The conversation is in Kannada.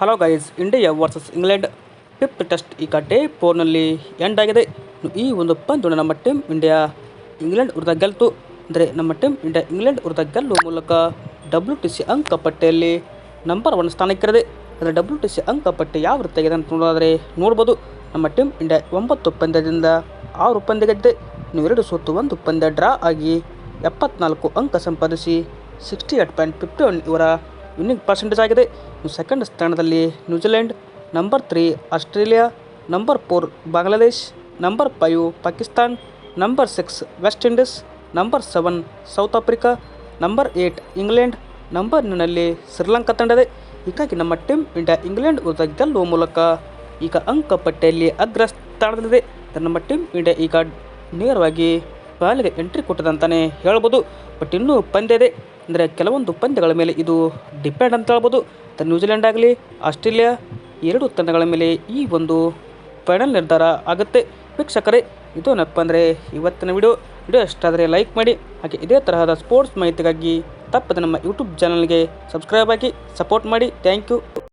Hello guys India versus England fifth test ಈಗ ಡೇ ಫೋರ್ನಲ್ಲಿ ಎಂಡ್ ಆಗಿದೆ. ಈ ಒಂದು ಪಂದ್ಯ ನಮ್ಮ ಟೀಮ್ ಇಂಡಿಯಾ ಇಂಗ್ಲೆಂಡ್ ವಿರುದ್ಧ ಗೆಲ್ತು. ಅಂದರೆ ನಮ್ಮ ಟೀಮ್ ಇಂಡಿಯಾ ಇಂಗ್ಲೆಂಡ್ ವಿರುದ್ಧ ಗೆಲ್ಲುವ ಮೂಲಕ ಡಬ್ಲ್ಯೂ ಟಿ ಸಿ ಅಂಕಪಟ್ಟಿಯಲ್ಲಿ ನಂಬರ್ ಒನ್ ಸ್ಥಾನಕ್ಕಿರದೆ ಅಂದರೆ ಡಬ್ಲ್ಯೂ ಟಿ ಸಿ ಅಂಕಪಟ್ಟಿ ಯಾವ ರೀತಿಯಾಗಿದೆ ಅಂತ ನೋಡೋದಾದರೆ ನೋಡ್ಬೋದು. ನಮ್ಮ ಟೀಮ್ ಇಂಡಿಯಾ ಒಂಬತ್ತು ಪಂದ್ಯದಿಂದ ಆರು ಪಂದ್ಯ ಗೆದ್ದೆ ಎರಡು ಸೋತು ಒಂದು ಪಂದ್ಯ ಡ್ರಾ ಆಗಿ ಎಪ್ಪತ್ನಾಲ್ಕು ಅಂಕ ಸಂಪಾದಿಸಿ sixty eight point fifty one ಇವರ ವಿನ್ನಿಂಗ್ ಪರ್ಸೆಂಟೇಜ್ ಆಗಿದೆ. ಸೆಕೆಂಡ್ ಸ್ಥಾನದಲ್ಲಿ New Zealand number three Australia number four Bangladesh number five Pakistan number six West Indies number seven South Africa number eight England ನಂಬರ್ನಲ್ಲಿ Sri Lanka ತಂಡದೆ. ಹೀಗಾಗಿ ನಮ್ಮ ಟೀಮ್ ಇಂಡಿಯಾ ಇಂಗ್ಲೆಂಡ್ ವಿರುದ್ಧ ಗೆಲ್ಲುವ ಮೂಲಕ ಈಗ ಅಂಕ ಪಟ್ಟಿಯಲ್ಲಿ ಅಗ್ರ ಸ್ಥಾನದಲ್ಲಿದೆ. ನಮ್ಮ ಟೀಮ್ ಇಂಡಿಯಾ ಈಗ ನೇರವಾಗಿ ಪಾಲಿಗೆ ಎಂಟ್ರಿ ಕೊಟ್ಟದಂತಲೇ ಹೇಳ್ಬೋದು. ಬಟ್ ಇನ್ನೂ ಪಂದ್ಯ ಇದೆ. ಅಂದರೆ ಕೆಲವೊಂದು ಪಂದ್ಯಗಳ ಮೇಲೆ ಇದು ಡಿಪೆಂಡ್ ಅಂತ ಹೇಳ್ಬೋದು. ನ್ಯೂಜಿಲೆಂಡ್ ಆಗಲಿ, ಆಸ್ಟ್ರೇಲಿಯಾ, ಎರಡು ತಂಡಗಳ ಮೇಲೆ ಈ ಒಂದು ಫೈನಲ್ ನಿರ್ಧಾರ ಆಗುತ್ತೆ. ವೀಕ್ಷಕರೇ ಇದೇನಪ್ಪ ಅಂದರೆ ಇವತ್ತಿನ ವಿಡಿಯೋ. ವಿಡಿಯೋ ಇಷ್ಟ ಆದರೆ ಲೈಕ್ ಮಾಡಿ, ಹಾಗೆ ಇದೇ ತರಹದ ಸ್ಪೋರ್ಟ್ಸ್ ಮಾಹಿತಿಗಾಗಿ ತಪ್ಪದೆ ನಮ್ಮ ಯೂಟ್ಯೂಬ್ ಚಾನಲ್ಗೆ ಸಬ್ಸ್ಕ್ರೈಬ್ ಆಗಿ ಸಪೋರ್ಟ್ ಮಾಡಿ. Thank you